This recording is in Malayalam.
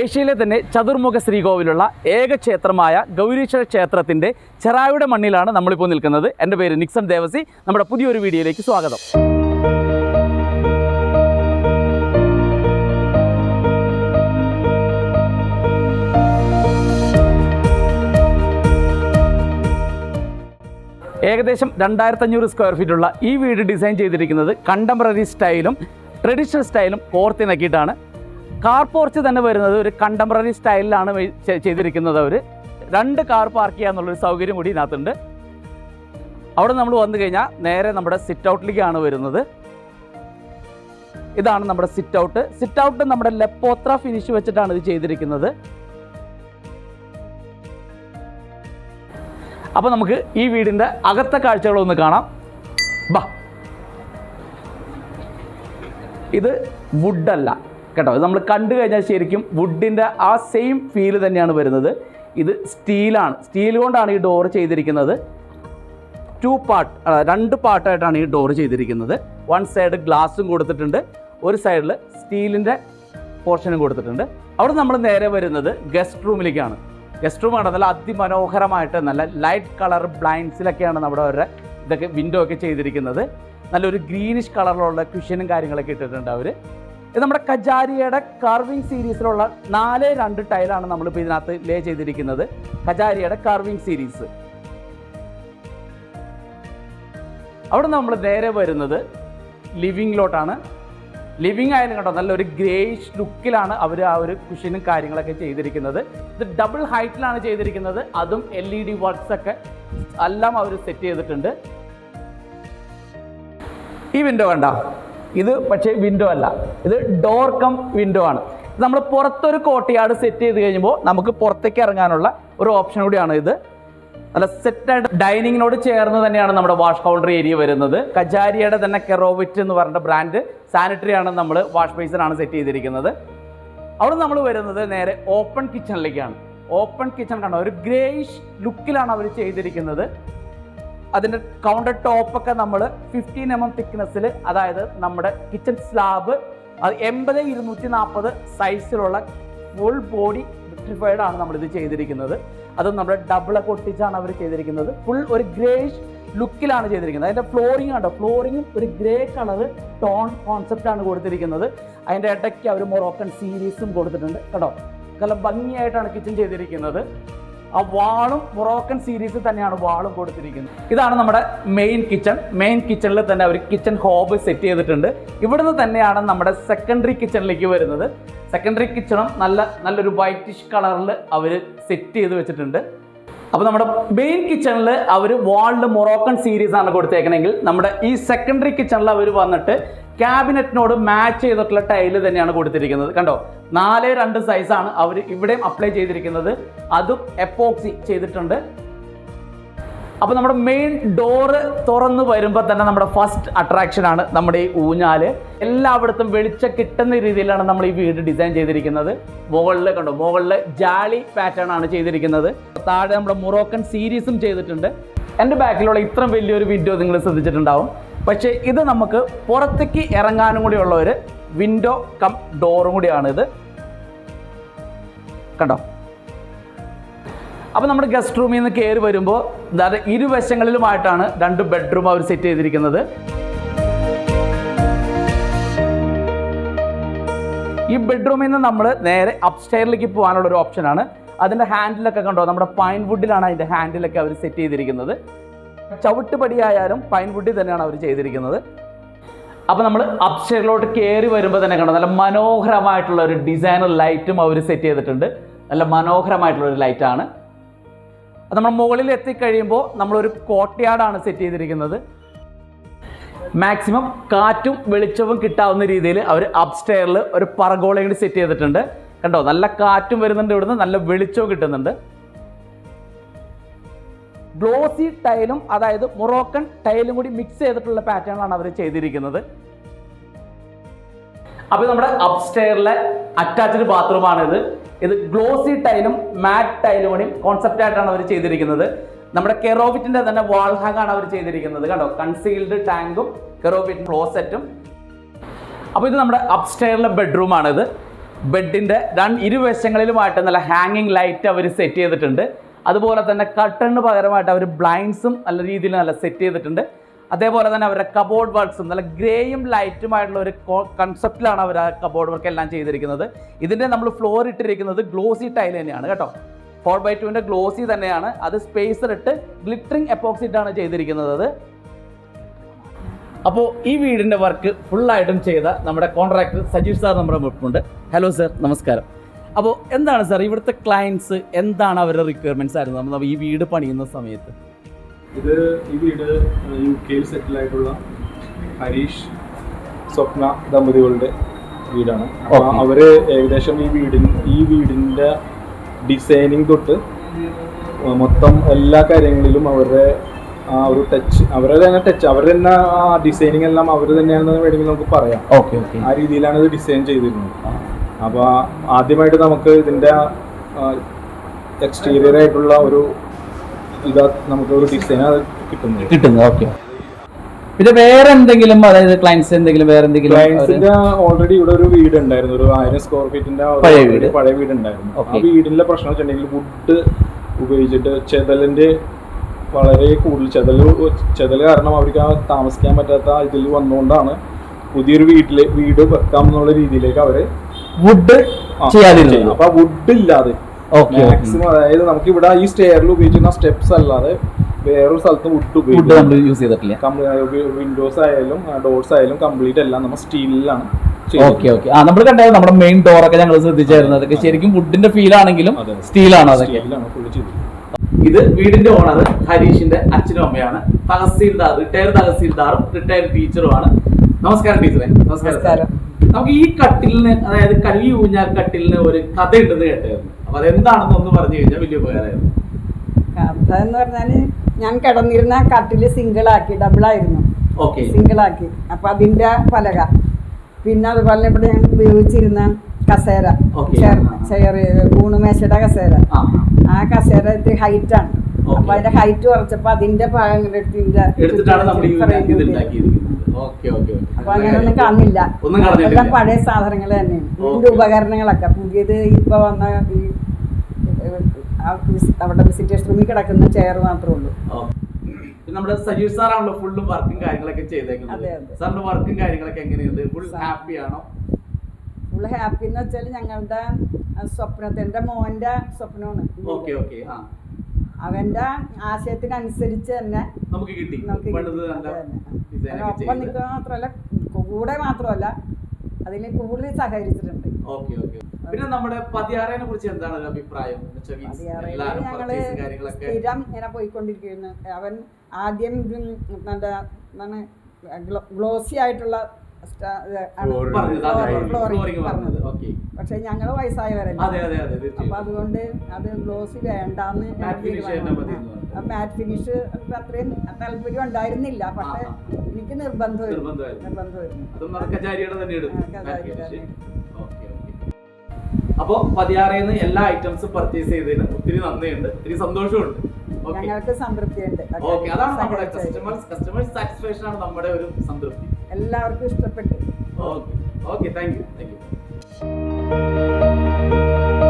ഏഷ്യയിലെ തന്നെ ചതുർമുഖ ശ്രീകോവിലുള്ള ഏക ക്ഷേത്രമായ ഗൗരീശ്വര ക്ഷേത്രത്തിന്റെ ചെറായുടെ മണ്ണിലാണ് നമ്മളിപ്പോൾ നിൽക്കുന്നത്. എന്റെ പേര് നിക്സൺ ദേവസി. നമ്മുടെ പുതിയൊരു വീഡിയോയിലേക്ക് സ്വാഗതം. ഏകദേശം രണ്ടായിരത്തഞ്ഞൂറ് സ്ക്വയർ ഫീറ്റുള്ള ഈ വീട് ഡിസൈൻ ചെയ്തിരിക്കുന്നത് കണ്ടംപററി സ്റ്റൈലും ട്രഡീഷണൽ സ്റ്റൈലും കോർത്തിണക്കിയിട്ടാണ് കാർ പോർച്ച് തന്നെ വരുന്നത് ഒരു കണ്ടംപററി സ്റ്റൈലിലാണ് ചെയ്തിരിക്കുന്നത് അവർ രണ്ട് കാർ പാർക്ക് ചെയ്യാന്നുള്ളൊരു സൗകര്യം കൂടി ഇതിനകത്തുണ്ട്. അവിടെ നമ്മൾ വന്നു കഴിഞ്ഞാൽ നേരെ നമ്മുടെ സിറ്റ് ഔട്ടിലേക്കാണ് വരുന്നത്. ഇതാണ് നമ്മുടെ സിറ്റ് ഔട്ട് സിറ്റ് ഔട്ട് നമ്മുടെ ലെപ്പോത്ര ഫിനിഷ് വെച്ചിട്ടാണ് ഇത് ചെയ്തിരിക്കുന്നത്. അപ്പോൾ നമുക്ക് ഈ വീടിന്റെ അകത്തെ കാഴ്ചകളൊന്ന് കാണാം. ബാ. ഇത് വുഡല്ല കേട്ടോ ഇത് നമ്മൾ കണ്ടു കഴിഞ്ഞാൽ ശരിക്കും വുഡിന്റെ ആ സെയിം ഫീൽ തന്നെയാണ് വരുന്നത്. ഇത് സ്റ്റീലാണ് സ്റ്റീൽ കൊണ്ടാണ് ഈ ഡോർ ചെയ്തിരിക്കുന്നത്. ടു പാർട്ട് രണ്ട് പാർട്ടായിട്ടാണ് ഈ ഡോർ ചെയ്തിരിക്കുന്നത്. വൺ സൈഡ് ഗ്ലാസും കൊടുത്തിട്ടുണ്ട്. ഒരു സൈഡിൽ സ്റ്റീലിന്റെ പോർഷനും കൊടുത്തിട്ടുണ്ട്. അവിടെ നമ്മൾ നേരെ വരുന്നത് ഗസ്റ്റ് റൂമിലേക്കാണ് ഗസ്റ്റ് റൂമാണ് നല്ല അതിമനോഹരമായിട്ട് നല്ല ലൈറ്റ് കളർ ബ്ലൈൻഡ്സിലൊക്കെയാണ് നമ്മുടെ അവരുടെ ഇതൊക്കെ വിൻഡോ ഒക്കെ ചെയ്തിരിക്കുന്നത്. നല്ലൊരു ഗ്രീനിഷ് കളറിലുള്ള ക്വിഷനും കാര്യങ്ങളൊക്കെ ഇട്ടിട്ടുണ്ട് അവർ ഇത് നമ്മുടെ കജാരിയുടെ കർവിംഗ് സീരീസിലുള്ള നാല് രണ്ട് ടൈലാണ് നമ്മളിപ്പോൾ ഇതിനകത്ത് ലേ ചെയ്തിരിക്കുന്നത്. കജാരിയുടെ കർവിംഗ് സീരീസ് അവിടെ നമ്മൾ നേരെ വരുന്നത് ലിവിങ്ങിലോട്ടാണ് ലിവിങ് ആയാലും കേട്ടോ നല്ലൊരു ഗ്രേഷ് ലുക്കിലാണ് അവർ ആ ഒരു കുഷനും കാര്യങ്ങളൊക്കെ ചെയ്തിരിക്കുന്നത്. ഇത് ഡബിൾ ഹൈറ്റിലാണ് ചെയ്തിരിക്കുന്നത്. അതും എൽ ഇ ഡി വർക്ക്സ് ഒക്കെ എല്ലാം അവർ സെറ്റ് ചെയ്തിട്ടുണ്ട്. ഈ വിൻഡോ കണ്ട? ഇത് പക്ഷേ വിൻഡോ അല്ല. ഇത് ഡോർ കം വിൻഡോ ആണ്. നമ്മൾ പുറത്തൊരു കോട്ടയാട് സെറ്റ് ചെയ്ത് കഴിയുമ്പോൾ നമുക്ക് പുറത്തേക്ക് ഇറങ്ങാനുള്ള ഒരു ഓപ്ഷൻ കൂടിയാണ് ഇത്. നല്ല സെറ്റായിട്ട് ഡൈനിങ്ങിനോട് ചേർന്ന് തന്നെയാണ് നമ്മുടെ വാഷ് കൗണ്ടർ ഏരിയ വരുന്നത്. കജാരിയുടെ തന്നെ കെറോവിറ്റ് എന്ന് പറഞ്ഞ ബ്രാൻഡ് സാനിറ്ററി ആണ് നമ്മൾ വാഷ് ബേസിനാണ് സെറ്റ് ചെയ്തിരിക്കുന്നത്. അവിടെ നമ്മൾ വരുന്നത് നേരെ ഓപ്പൺ കിച്ചണിലേക്കാണ് ഓപ്പൺ കിച്ചൺ കാണാം ഒരു ഗ്രേയിഷ് ലുക്കിലാണ് അവർ ചെയ്തിരിക്കുന്നത്. അതിന്റെ കൗണ്ടർ ടോപ്പൊക്കെ നമ്മൾ ഫിഫ്റ്റീൻ എം എം തിക്നെസ്സിൽ അതായത് നമ്മുടെ കിച്ചൺ സ്ലാബ് അത് എൺപത് ഇരുന്നൂറ്റി നാൽപ്പത് സൈസിലുള്ള ഫുൾ ബോഡി വിട്രിഫൈഡ് ആണ് നമ്മളിത് ചെയ്തിരിക്കുന്നത്. അത് നമ്മുടെ ഡബിളൊക്കെ ഒട്ടിച്ചാണ് അവർ ചെയ്തിരിക്കുന്നത്. ഫുൾ ഒരു ഗ്രേഷ് ലുക്കിലാണ് ചെയ്തിരിക്കുന്നത്. അതിന്റെ ഫ്ലോറിംഗ് കണ്ടോ? ഫ്ലോറിങ്ങും ഒരു ഗ്രേ കളർ ടോൺ കോൺസെപ്റ്റ് ആണ് കൊടുത്തിരിക്കുന്നത്. അതിന്റെ ഇടയ്ക്ക് അവർ മൊറോക്കൻ സീരീസും കൊടുത്തിട്ടുണ്ട്. കേട്ടോ നല്ല ഭംഗിയായിട്ടാണ് കിച്ചൺ ചെയ്തിരിക്കുന്നത്. ആ വാളും മൊറോക്കൻ സീരീസിൽ തന്നെയാണ് വാളും കൊടുത്തിരിക്കുന്നത്. ഇതാണ് നമ്മുടെ മെയിൻ കിച്ചൺ മെയിൻ കിച്ചണിൽ തന്നെ ഒരു കിച്ചൺ ഹോബ് സെറ്റ് ചെയ്തിട്ടുണ്ട്. ഇവിടുന്ന് തന്നെയാണ് നമ്മുടെ സെക്കൻഡറി കിച്ചണിലേക്ക് വരുന്നത്. സെക്കൻഡറി കിച്ചണും നല്ല നല്ലൊരു വൈറ്റിഷ് കളറിൽ അവർ സെറ്റ് ചെയ്ത് വെച്ചിട്ടുണ്ട്. അപ്പോൾ നമ്മുടെ മെയിൻ കിച്ചണിൽ അവർ വാളിൽ മൊറോക്കൺ സീരീസ് ആണ് കൊടുത്തേക്കണമെങ്കിൽ നമ്മുടെ ഈ സെക്കൻഡറി കിച്ചണിൽ അവർ വന്നിട്ട് ക്യാബിനറ്റിനോട് മാച്ച് ചെയ്തിട്ടുള്ള ടൈൽ തന്നെയാണ് കൊടുത്തിരിക്കുന്നത്. കണ്ടോ? നാല് രണ്ട് സൈസാണ് അവർ ഇവിടെയും അപ്ലൈ ചെയ്തിരിക്കുന്നത്. അതും എപ്പോക്സി ചെയ്തിട്ടുണ്ട്. അപ്പോൾ നമ്മുടെ മെയിൻ ഡോറ് തുറന്ന് വരുമ്പോൾ തന്നെ നമ്മുടെ ഫസ്റ്റ് അട്രാക്ഷൻ ആണ് നമ്മുടെ ഈ ഊഞ്ഞാൽ. എല്ലായിടത്തും വെളിച്ചം കിട്ടുന്ന രീതിയിലാണ് നമ്മൾ ഈ വീട് ഡിസൈൻ ചെയ്തിരിക്കുന്നത്. മുകളിൽ കണ്ടോ? മുകളിൽ ജാളി പാറ്റേൺ ആണ് ചെയ്തിരിക്കുന്നത്. താഴെ നമ്മുടെ മൊറോക്കൻ സീരീസും ചെയ്തിട്ടുണ്ട്. എന്റെ ബാക്കിലുള്ള ഇത്രയും വലിയൊരു വിൻഡോ നിങ്ങൾ ശ്രദ്ധിച്ചിട്ടുണ്ടാവും. പക്ഷേ ഇത് നമുക്ക് പുറത്തേക്ക് ഇറങ്ങാനും കൂടിയുള്ള ഒരു വിൻഡോ കം ഡോറും കൂടിയാണ് ഇത്. കണ്ടോ? അപ്പോൾ നമ്മുടെ ഗസ്റ്റ് റൂമിൽ നിന്ന് കയറി വരുമ്പോൾ അതായത് ഇരുവശങ്ങളിലുമായിട്ടാണ് രണ്ട് ബെഡ്റൂം അവർ സെറ്റ് ചെയ്തിരിക്കുന്നത്. ഈ ബെഡ്റൂമിൽ നിന്ന് നമ്മൾ നേരെ അപ്സ്റ്റെയറിലേക്ക് പോകാനുള്ള ഒരു ഓപ്ഷനാണ് അതിന്റെ ഹാൻഡിലൊക്കെ കണ്ടോ? നമ്മുടെ പൈൻ വുഡിലാണ് അതിന്റെ ഹാൻഡിലൊക്കെ അവർ സെറ്റ് ചെയ്തിരിക്കുന്നത്. ചവിട്ടുപടിയായാലും പൈൻ വുഡിൽ തന്നെയാണ് അവർ ചെയ്തിരിക്കുന്നത്. അപ്പോൾ നമ്മൾ അപ്സ്റ്റേറിലോട്ട് കയറി വരുമ്പോൾ തന്നെ കണ്ടു നല്ല മനോഹരമായിട്ടുള്ള ഒരു ഡിസൈനർ ലൈറ്റും അവർ സെറ്റ് ചെയ്തിട്ടുണ്ട്. നല്ല മനോഹരമായിട്ടുള്ള ഒരു ലൈറ്റാണ് അത് നമ്മൾ മുകളിൽ എത്തിക്കഴിയുമ്പോൾ നമ്മളൊരു കോട്ടയാടാണ് സെറ്റ് ചെയ്തിരിക്കുന്നത്. മാക്സിമം കാറ്റും വെളിച്ചവും കിട്ടാവുന്ന രീതിയിൽ അവർ അപ്സ്റ്റെയറിൽ ഒരു പറഗോളയും കൂടി സെറ്റ് ചെയ്തിട്ടുണ്ട്. കണ്ടോ നല്ല കാറ്റും വരുന്നുണ്ട് ഇവിടുന്ന് നല്ല വെളിച്ചവും കിട്ടുന്നുണ്ട്. ഗ്ലോസി ടൈലും അതായത് മൊറോക്കൻ ടൈലും കൂടി മിക്സ് ചെയ്തിട്ടുള്ള പാറ്റേണാണ് അവർ ചെയ്തിരിക്കുന്നത്. അപ്പോൾ നമ്മുടെ അപ്സ്റ്റെയറിലെ അറ്റാച്ച്ഡ് ബാത്റൂമാണിത് ഇത്. ഗ്ലോസി ടൈലും മാറ്റ് ടൈലും കൂടി കോൺസെപ്റ്റ് ആയിട്ടാണ് അവർ ചെയ്തിരിക്കുന്നത്. നമ്മുടെ കെറോവിറ്റിന്റെ തന്നെ വാൾ ഹാങ് ആണ് അവർ ചെയ്തിരിക്കുന്നത് കണ്ടോ? കൺസീൽഡ് ടാങ്കും കെറോവിറ്റ് ക്ലോസെറ്റും അപ്പോൾ ഇത് നമ്മുടെ അപ്സ്റ്റെയറിലെ ബെഡ്റൂമാണിത് ബെഡിന്റെ രണ്ട് ഇരുവശങ്ങളിലുമായിട്ട് നല്ല ഹാങ്ങിങ് ലൈറ്റ് അവർ സെറ്റ് ചെയ്തിട്ടുണ്ട്. അതുപോലെ തന്നെ കട്ടണിന് പകരമായിട്ട് അവർ ബ്ലൈൻഡ്സും നല്ല രീതിയിൽ നല്ല സെറ്റ് ചെയ്തിട്ടുണ്ട്. അതേപോലെ തന്നെ അവരുടെ കബോർഡ് വർക്ക്സും നല്ല ഗ്രേയും ലൈറ്റുമായിട്ടുള്ള ഒരു കൺസെപ്റ്റിലാണ് അവർ ആ കബോർഡ് വർക്ക് എല്ലാം ചെയ്തിരിക്കുന്നത്. ഇതിന്റെ നമ്മൾ ഫ്ലോർ ഇട്ടിരിക്കുന്നത് ഗ്ലോസി ടൈൽ തന്നെയാണ് കേട്ടോ. ഫോർ ബൈ ടുവിന്റെ ഗ്ലോസി തന്നെയാണ്. അത് സ്പേസിലിട്ട് ഗ്ലിറ്ററിങ് എപ്പോക്സിറ്റാണ് ചെയ്തിരിക്കുന്നത്. അപ്പോൾ ഈ വീടിന്റെ വർക്ക് ഫുള്ളായിട്ടും ചെയ്ത നമ്മുടെ കോൺട്രാക്ടർ സജീവ് സാർ നമ്മുടെ മുപ്പുണ്ട് ഹലോ സർ നമസ്കാരം. അപ്പോൾ എന്താണ് സാർ ഇവിടുത്തെ ക്ലയൻസ് എന്താണ് അവരുടെ റിക്വയർമെന്റ്സ് ആയിരുന്നു? നമ്മൾ ഈ വീട് പണിയുന്ന സമയത്ത്. ഇത് ഈ വീട് യു കെയിൽ സെറ്റിൽ ആയിട്ടുള്ള ഹരീഷ് സ്വപ്ന ദമ്പതികളുടെ വീടാണ്. അവർ ഏകദേശം ഈ വീടിൻ ഈ വീടിന്റെ ഡിസൈനിങ് തൊട്ട് മൊത്തം എല്ലാ കാര്യങ്ങളിലും അവരുടെ ആ ഒരു ടച്ച് അവരുടെ തന്നെ ടച്ച് അവർ തന്നെ ആ ഡിസൈനിങ് എല്ലാം അവർ തന്നെയാണെന്ന് വേണമെങ്കിൽ നമുക്ക് പറയാം. Okay okay. ആ രീതിയിലാണ് ഇത് ഡിസൈൻ ചെയ്തിരുന്നത്. അപ്പോൾ ആദ്യമായിട്ട് നമുക്ക് ഇതിന്റെ എക്സ്റ്റീരിയർ ആയിട്ടുള്ള ഒരു ഇതാ നമുക്ക് ഒരു ഡിസൈൻ കിട്ടുന്നത് കിട്ടുന്നത് ഓക്കെ പിന്നെ വേറെ എന്തെങ്കിലും അതായത് ക്ലയൻസ് എന്തെങ്കിലും വേറെ എന്തെങ്കിലും ക്ലയൻസിന്റെ ഓൾറെഡി ഇവിടെ ഒരു വീട് ഉണ്ടായിരുന്നു ഒരു ആയിരം സ്ക്വയർ ഫീറ്റിന്റെ പഴയ വീട്. പഴയ വീട് ഉണ്ടായിരുന്നു ആ വീടിന്റെ പ്രശ്നം വെച്ചിട്ടുണ്ടെങ്കിൽ വുഡ് ഉപയോഗിച്ചിട്ട് ചെതലിന്റെ വളരെ കൂടുതൽ ചെതൽ ചെതൽ കാരണം അവർക്ക് ആ താമസിക്കാൻ പറ്റാത്ത ഇതിൽ വന്നുകൊണ്ടാണ് പുതിയൊരു വീട്ടിലെ വീട് വെക്കാം എന്നുള്ള രീതിയിലേക്ക് അവർ വുഡ് ചെയ്യാതിരുന്നു. അപ്പൊ വുഡ് ഇല്ലാതെ. മാക്സിമം അതായത് നമുക്ക് ഇവിടെ ഈ സ്റ്റെയറിൽ ഉപയോഗിക്കുന്ന സ്റ്റെപ്സ് അല്ലാതെ വേറൊരു സ്ഥലത്ത് വുഡ് ഉപയോഗിക്കും നമ്മൾ യൂസ് ചെയ്തിട്ടില്ല. വിൻഡോസ് ആയാലും ഡോർസ് ആയാലും കംപ്ലീറ്റ് എല്ലാം നമ്മൾ സ്റ്റീലിലാണ് ഓക്കെ ഓക്കെ ആ നമ്മൾ കണ്ടായിരുന്നു നമ്മുടെ മെയിൻ ഡോർ ഒക്കെ ഞങ്ങൾ ശ്രദ്ധിച്ചായിരുന്നു. അതൊക്കെ ശരിക്കും വുഡിന്റെ ഫീൽ ആണെങ്കിലും സ്റ്റീലാണോ അതൊക്കെ. ഇത് വീടിന്റെ ഓണർ ഹരീഷിന്റെ അച്ഛനും അമ്മയാണ്. തഹസീൽദാർ റിട്ടയർഡ് തഹസീൽദാറും റിട്ടയർഡ് ടീച്ചറുമാണ് നമസ്കാരം ടീച്ചറെ. നമസ്കാരം. നമുക്ക് ഈ കട്ടിലിന് അതായത് കല്ലി ഊഞ്ഞാൽ കട്ടിലിന് ഒരു കഥ ഉണ്ടെന്ന് കേട്ടായിരുന്നു. അപ്പൊ അതെന്താണെന്ന് ഒന്ന് പറഞ്ഞു കഴിഞ്ഞാൽ വലിയ ഉപകാരമായിരുന്നു. കഥ എന്ന് പറഞ്ഞാൽ ഞാൻ കിടന്നിരുന്ന കട്ടിൽ സിംഗിൾ ആക്കി ഡബിൾ ആയിരുന്നു. സിംഗിൾ ആക്കി. അപ്പൊ അതിന്റെ പലക. പിന്നെ അതുപോലെ ഇവിടെ ഞാൻ ഉപയോഗിച്ചിരുന്ന കസേര. ചെയർ ഊണുമേശയുടെ കസേര. ആ കസേര ഇത്തിരി ഹൈറ്റ് ആണ്. അപ്പൊ അതിന്റെ ഹൈറ്റ് കുറച്ചപ്പോ അതിന്റെ ഭാഗങ്ങൾ എടുത്തിട്ടാണ് നമ്മൾ ഇത്. ഉണ്ടാക്കിയിരിക്കുന്നത്. ഓക്കെ ഓക്കെ അപ്പൊ അങ്ങനെ കാണില്ല. എല്ലാം പഴയ സാധനങ്ങൾ തന്നെയാണ്. ഇതിന്റെ. ഉപകരണങ്ങളൊക്കെ. പുതിയത് ഇപ്പൊ വന്ന ഈ അവിടെ വിസിറ്റേഴ്സ് റൂമിൽ കിടക്കുന്ന ചെയർ മാത്രമേ ഉള്ളൂ. നമ്മുടെ സജീവ് സാറാണല്ലോ ഫുള്ളും വർക്കും കാര്യങ്ങളൊക്കെ ചെയ്തേക്കുന്നത്. സാറിന്റെ വർക്കും കാര്യങ്ങളൊക്കെ എങ്ങനെയുണ്ട്? ഫുൾ ഹാപ്പി ആണോ? ഫുൾ ഹാപ്പി എന്ന് വെച്ചാൽ ഞങ്ങളുടെ സ്വപ്നത്തിന്റെ മോന്റെ സ്വപ്നമാണ്. Okay okay. ആ. അവന്റെ ആശയത്തിനനുസരിച്ച് തന്നെ നമുക്ക് കിട്ടി. ഒപ്പം നിൽക്കുക മാത്രമല്ല കൂടെ മാത്രമല്ല അതിൽ കൂടുതൽ സഹകരിച്ചിട്ടുണ്ട്. പിന്നെ നമ്മുടെ പതിയാറേനെ കുറിച്ച് എന്താണ് ഒരു അഭിപ്രായം? ഞങ്ങൾ സ്ഥിരം ഇങ്ങനെ പോയിക്കൊണ്ടിരിക്കുന്നു അവൻ ആദ്യം എന്താണ് ഗ്ലോസി ആയിട്ടുള്ള പറഞ്ഞത്. ഓക്കെ. പക്ഷെ ഞങ്ങൾ വയസ്സായവരല്ലേ? അപ്പൊ അതുകൊണ്ട് അത് ബ്ലോസ് വേണ്ടാന്ന് മാറ്റ് ഫിനിഷ് അത്രയും താല്പര്യം ഉണ്ടായിരുന്നില്ല. പക്ഷെ എനിക്ക് നിർബന്ധമായിരുന്നു. നിർബന്ധമായിരുന്നു. നിർബന്ധമായിരുന്നു പതിയാറിൽ നിന്ന് എല്ലാ ഐറ്റംസും പർച്ചേസ് ചെയ്തതിന് ഒത്തിരി നന്ദിയുണ്ട്. ഒത്തിരി സന്തോഷമുണ്ട്. ഞങ്ങൾക്ക് സംതൃപ്തിയുണ്ട്. ഓക്കെ അതാണ് നമ്മുടെ കസ്റ്റമേഴ്സ് കസ്റ്റമേഴ്സ് സാറ്റിസ്ഫാക്ഷൻ ആണ് നമ്മുടെ ഒരു സംതൃപ്തി. എല്ലാവർക്കും ഇഷ്ടപ്പെട്ടു. Okay. Okay thank you thank you うん。